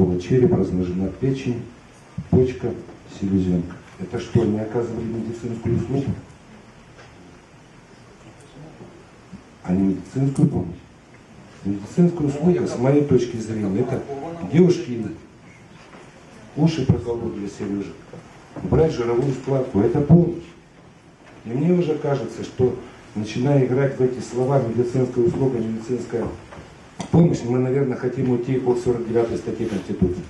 раскола черепа, размножена печень, почка, селезенка. Это что, не оказывали медицинскую услугу? А не медицинскую помощь? Медицинская услуга, с моей точки зрения, это девушки уши проколол для Сережи, брать жировую складку, это помощь. И мне уже кажется, что начиная играть в эти слова медицинская услуга, медицинская помощь, мы, наверное, хотим уйти от 49 статьи Конституции.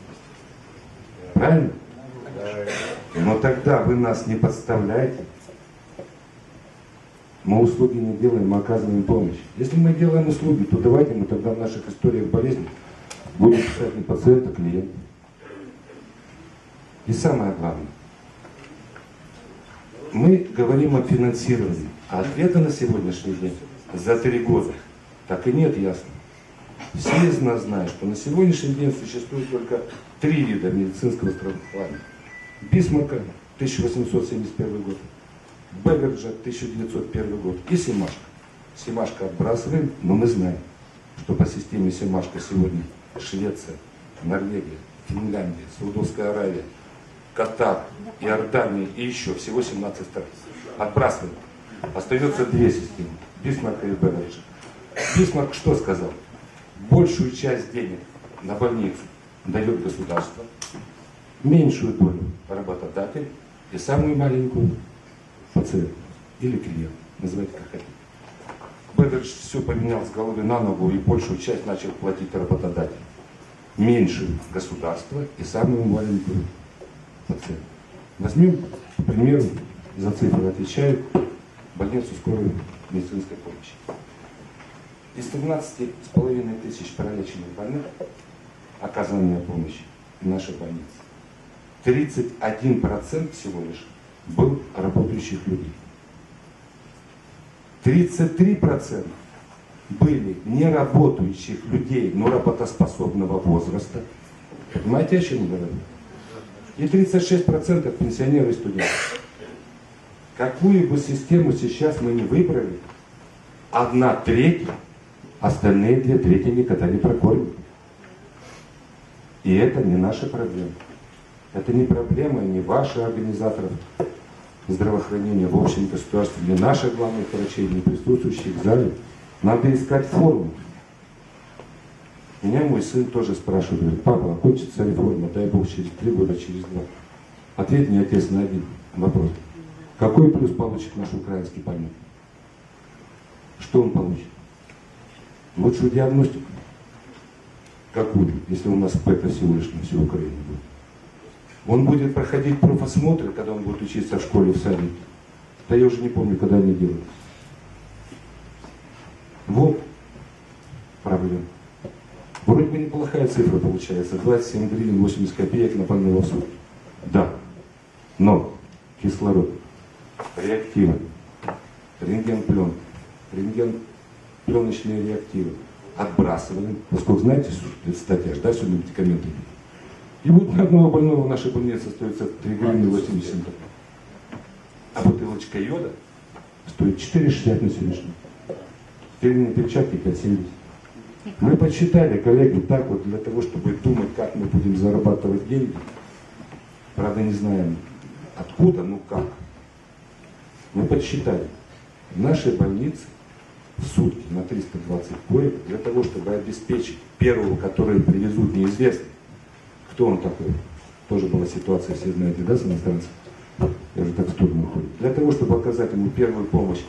Правильно? Но тогда вы нас не подставляете. Мы услуги не делаем, мы оказываем помощь. Если мы делаем услуги, то давайте мы тогда в наших историях болезни будем писать не пациент, а клиент. И самое главное, мы говорим о финансировании, а ответа на сегодняшний день за три года так и нет, ясно. Все из нас знают, что на сегодняшний день существует только три вида медицинского страхования. Бисмарка, 1871 год, Беверджа, 1901 год и Симашка. Симашка отбрасываем, но мы знаем, что по системе Симашка сегодня Швеция, Норвегия, Финляндия, Саудовская Аравия, Катар, Иордания и еще всего 17 стран. Отбрасываем. Остается две системы. Бисмарка и Беверджа. Бисмарк что сказал? Большую часть денег на больницу дает государство, меньшую долю работодатель и самую маленькую пациент или клиент, называйте как хотите. Беверидж все поменял с головы на ногу и большую часть начал платить работодатель. Меньшую государство и самую маленькую пациент. Возьмем, к примеру, за цифры отвечаю, больницу скорой медицинской помощи. Из 13,5 тысяч пролеченных больных оказания помощи в нашей больнице 31% всего лишь был работающих людей. 33% были неработающих людей, но работоспособного возраста. Понимаете, о чем я говорю? И 36% пенсионеры и студенты. Какую бы систему сейчас мы не выбрали, одна треть, остальные две трети никогда не прокормят. И это не наша проблема. Это не проблема не ваших организаторов здравоохранения в общем государстве, не наших главных врачей, не присутствующих в зале. Надо искать форму. Меня мой сын тоже спрашивает, говорит, папа, окончится реформа, дай Бог, через три года, через два. Ответ мне, отец, на один вопрос. Какой плюс получит наш украинский больной? Что он получит? Лучшую диагностику. Какую, если у нас ПЭТа всего лишь на всю Украину будет? Он будет проходить профосмотры, когда он будет учиться в школе, в садике. Да я уже не помню, когда они делают. Вот проблема. Вроде бы неплохая цифра получается. 27 гривен 80 копеек на больного в Да. Но кислород, реактивы, рентген плен, рентген пленочные реактивы отбрасываем. Поскольку знаете, статья, да, сегодня медикаменты и вот на одного больного в нашей больнице остается 3 гривны 80 центов. А бутылочка йода стоит 4,60 на сегодняшний. Стерильные перчатки 5,70. Мы подсчитали, коллеги, так вот, для того, чтобы думать, как мы будем зарабатывать деньги. Правда, не знаем откуда, ну как. Мы подсчитали. В нашей больнице сутки на 320 коек для того, чтобы обеспечить первого, который привезут, неизвестно, кто он такой? Тоже была ситуация, все знаете, да, с иностранцем? Я уже так в сторону уходит. Для того, чтобы оказать ему первую помощь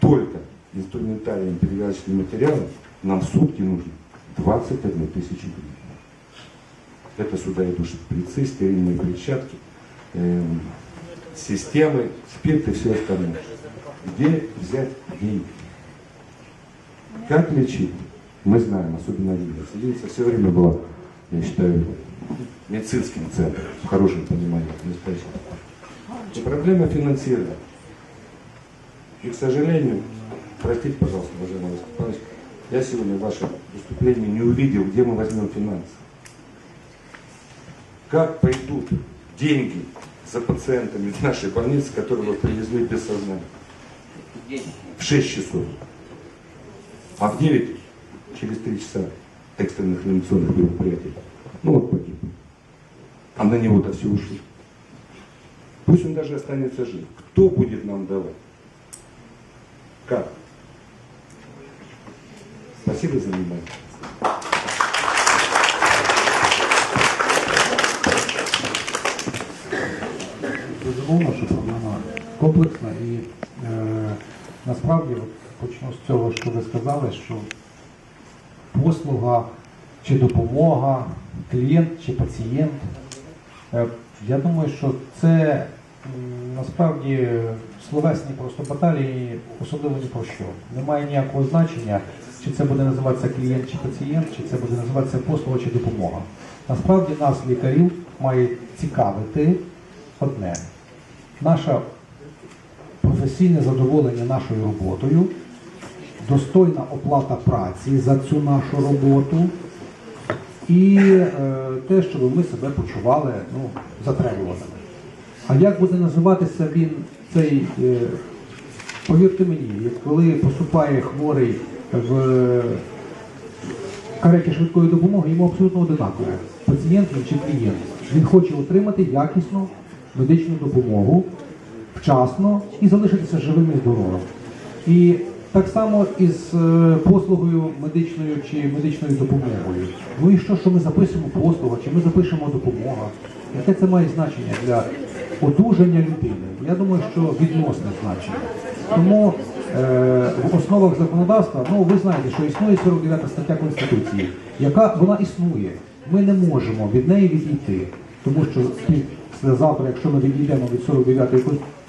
только инструментальным перевязочным материалом, нам сутки нужно 21 тысячу гривен. Это сюда идут шприцы, стерильные перчатки, э, системы, спирт и все остальное. Где взять деньги? Как лечить? Мы знаем, особенно. Одиница все время была, я считаю, медицинским центром, в хорошем понимании настоящем. И проблема финансирования. И, к сожалению, простите, пожалуйста, уважаемый Степанович, я сегодня в вашем выступлении не увидел, где мы возьмем финансы. Как пойдут деньги за пациентами в нашей больнице, которого привезли без сознания? В 6 часов. А в 9 через 3 часа экстренных реанимационных мероприятий. Ну вот погиб. а на него-то все ушло. Пусть он даже останется жив. Кто будет нам давать? Как? Спасибо за внимание. Безумовно, що проблема комплексна і е, насправді от, почну з цього, що ви сказали, що послуга чи допомога, клієнт чи пацієнт. Е, я думаю, що це насправді словесні просто баталії, особливо ні про що. Немає ніякого значення, чи це буде називатися клієнт чи пацієнт, чи це буде називатися послуга чи допомога. Насправді нас, лікарів, має цікавити одне. Наше професійне задоволення нашою роботою, достойна оплата праці за цю нашу роботу і е, те, щоб ми себе почували ну, затребуваними. А як буде називатися він цей, е, повірте мені, коли поступає хворий в кареті швидкої допомоги, йому абсолютно одинаково. Пацієнт чи клієнт. Він хоче отримати якісну медичну допомогу вчасно і залишитися живим і здоровим. І так само із е, послугою медичною чи медичною допомогою. Ну і що, що ми записуємо послуга, чи ми запишемо допомога? Яке це має значення для одужання людини? Я думаю, що відносне значення. Тому е, в основах законодавства, ну ви знаєте, що існує 49 стаття Конституції, яка вона існує. Ми не можемо від неї відійти, тому що завтра, якщо ми відійдемо від 49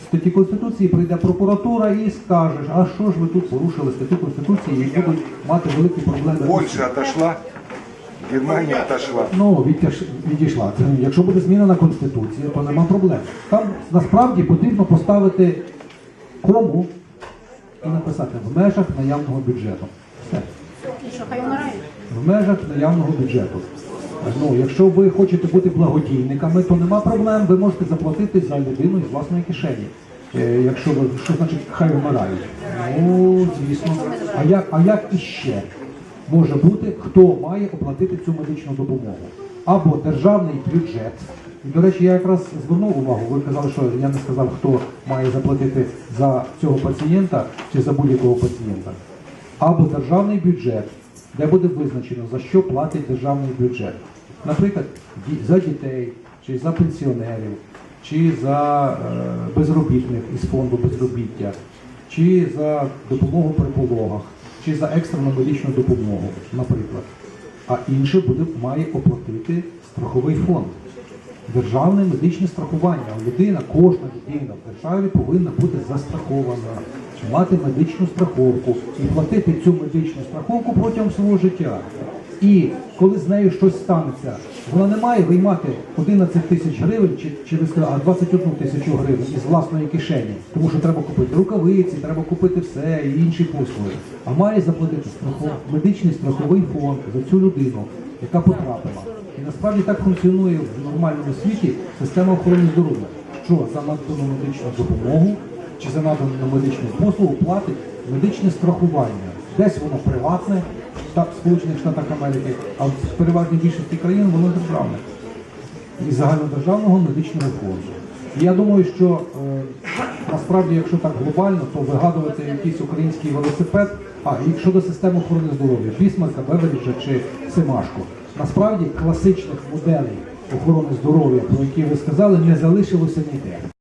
статті Конституції, прийде прокуратура і скаже, а що ж ви тут порушили статтю Конституції і будуть мати великі проблеми. Польша отошла, Германия отошла. Ну, відійшла. Це, якщо буде змінена Конституція, то нема проблем. Там насправді потрібно поставити кому і написати в межах наявного бюджету. Все. І що, хай вмирають? В межах наявного бюджету. Ну, якщо ви хочете бути благодійниками, то нема проблем, ви можете заплатити за людину із власної кишені. Е, якщо ви що значить хай вмирають? Ну, звісно. А як, а як іще може бути, хто має оплатити цю медичну допомогу? Або державний бюджет. І, до речі, я якраз звернув увагу, ви казали, що я не сказав, хто має заплатити за цього пацієнта чи за будь-якого пацієнта або державний бюджет, де буде визначено, за що платить державний бюджет. Наприклад, за дітей, чи за пенсіонерів, чи за е, безробітних із фонду безробіття, чи за допомогу при пологах, чи за екстрену медичну допомогу, наприклад. А інше буде має оплатити страховий фонд. Державне медичне страхування. Людина, кожна людина в державі повинна бути застрахована, мати медичну страховку і платити цю медичну страховку протягом свого життя. І коли з нею щось станеться, вона не має виймати 11 тисяч гривень чи, а 21 тисячу гривень із власної кишені, тому що треба купити рукавиці, треба купити все і інші послуги. А має заплатити страхов... медичний страховий фонд за цю людину, яка потрапила. І насправді так функціонує в нормальному світі система охорони здоров'я, що за надану медичну допомогу чи за надану медичну послугу платить медичне страхування. Десь воно приватне, в Сполучених Штатах Америки, а в переважній більшості країн воно державне. Із загальнодержавного медичного фонду. І я думаю, що е, насправді, якщо так глобально, то вигадувати якийсь український велосипед, а і щодо системи охорони здоров'я, Бісмарка, Беверіджа чи Семашко, насправді класичних моделей охорони здоров'я, про які ви сказали, не залишилося ніде.